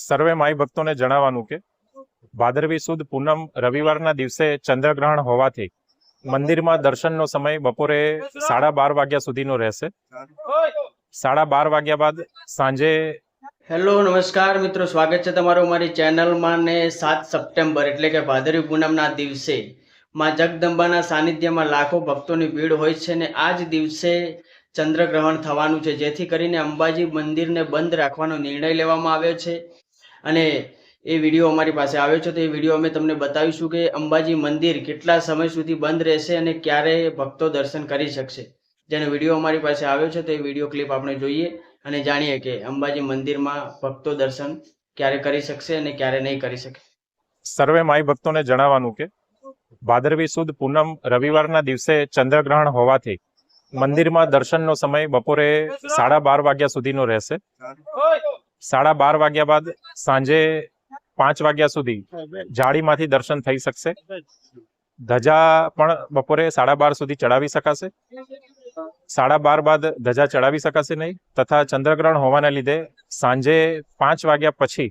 સર્વે માઈ ભક્તોને જણાવવાનું કે ભાદરવી સુદ પૂનમ રવિવારના દિવસે ચંદ્રગ્રહણ હોવાથી મંદિરમાં દર્શનનો સમય બપોરે સાડા બાર વાગ્યા સુધીનો રહેશે. સાડા બાર વાગ્યા બાદ સાંજે હેલો, નમસ્કાર મિત્રો. સ્વાગત છે તમારું અમારી ચેનલમાં ને સાત સપ્ટેમ્બર એટલે કે ભાદરવી પૂનમના દિવસે. માં જગદંબાના સાનિધ્યમાં લાખો ભક્તોની ભીડ હોય છે ને આ જ દિવસે ચંદ્રગ્રહણ થવાનું છે. જેથી કરીને અંબાજી મંદિરને બંધ રાખવાનો નિર્ણય લેવામાં આવ્યો છે. અને એ વીડિયો અમારી પાસે આવ્યો છે તો એ વીડિયો અમે તમને બતાવીશું કે અંબાજી મંદિર કેટલા સમય સુધી બંધ રહેશે અને ક્યારે ભક્તો દર્શન કરી શકશે. જેનો વીડિયો અમારી પાસે આવ્યો છે તો એ વીડિયો ક્લિપ આપણે જોઈએ અને જાણીએ કે અંબાજી મંદિરમાં ભક્તો દર્શન ક્યારે કરી શકશે અને ક્યારે નહીં કરી શકે. સર્વે માઈ ભક્તોને જણાવવાનું કે ભાદરવી સુદ પૂનમ રવિવારના દિવસે ચંદ્રગ્રહણ હોવાથી મંદિરમાં દર્શનનો સમય બપોરે સાડા બાર વાગ્યા સુધીનો રહેશે. સાડા બાર વાગ્યા બાદ સાંજે પાંચ વાગ્યા સુધી જાળીમાંથી દર્શન થઈ શકશે. ધજા પણ બપોરે સાડા બાર સુધી ચડાવી શકાશે. સાડા બાર બાદ ધજા ચડાવી શકાશે નહીં. તથા ચંદ્રગ્રહણ હોવાના લીધે સાંજે પાંચ વાગ્યા પછી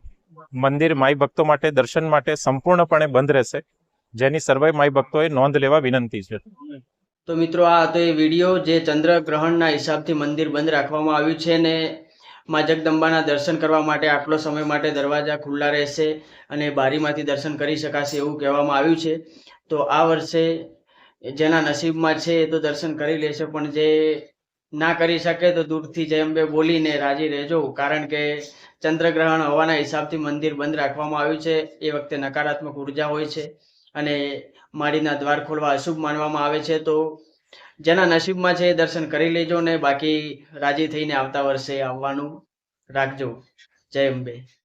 મંદિર માઈ ભક્તો માટે દર્શન માટે સંપૂર્ણપણે બંધ રહેશે. જેની સર્વે માઈ ભક્તોએ નોંધ લેવા વિનંતી છે. તો મિત્રો, આ હતો એ વીડિયો જે ચંદ્રગ્રહણના હિસાબથી મંદિર બંધ રાખવામાં આવ્યું છે ને માં જગદંબાના દર્શન કરવા માટે આટલો સમય માટે દરવાજા ખુલ્લા રહેશે અને બારીમાંથી દર્શન કરી શકાશે એવું કહેવામાં આવ્યું છે. તો આ વર્ષે જેના નસીબમાં છે એ તો દર્શન કરી લેશે, પણ જે ના કરી શકે તો દૂરથી જય અંબે બોલીને રાજી રહેજો, કારણ કે ચંદ્રગ્રહણ હોવાના હિસાબથી મંદિર બંધ રાખવામાં આવ્યું છે. એ વખતે નકારાત્મક ઊર્જા હોય છે અને માળીના દ્વાર ખોલવા અશુભ માનવામાં આવે છે. તો જેના નસીબમાં છે દર્શન કરી લેજો ને બાકી રાજી થઈને આવતા વર્ષે આવવાનું રાખજો. જય અંબે.